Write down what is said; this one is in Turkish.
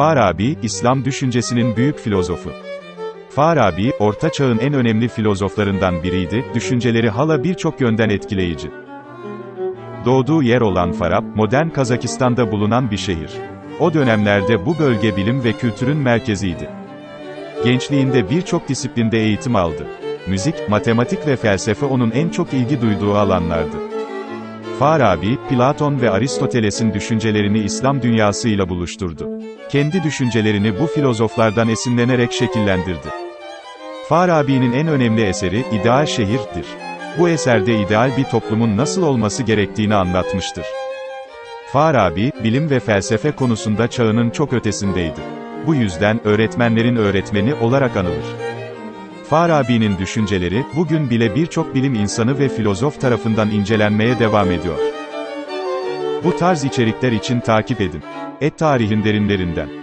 Farabi, İslam düşüncesinin büyük filozofu. Farabi, Orta Çağ'ın en önemli filozoflarından biriydi, düşünceleri hala birçok yönden etkileyici. Doğduğu yer olan Farab, modern Kazakistan'da bulunan bir şehir. O dönemlerde bu bölge bilim ve kültürün merkeziydi. Gençliğinde birçok disiplinde eğitim aldı. Müzik, matematik ve felsefe onun en çok ilgi duyduğu alanlardı. Farabi, Platon ve Aristoteles'in düşüncelerini İslam dünyasıyla buluşturdu. Kendi düşüncelerini bu filozoflardan esinlenerek şekillendirdi. Farabi'nin en önemli eseri, İdeal Şehir'dir. Bu eserde ideal bir toplumun nasıl olması gerektiğini anlatmıştır. Farabi, bilim ve felsefe konusunda çağının çok ötesindeydi. Bu yüzden, öğretmenlerin öğretmeni olarak anılır. Farabi'nin düşünceleri, bugün bile birçok bilim insanı ve filozof tarafından incelenmeye devam ediyor. Bu tarz içerikler için takip edin. Et Tarihin Derinlerinden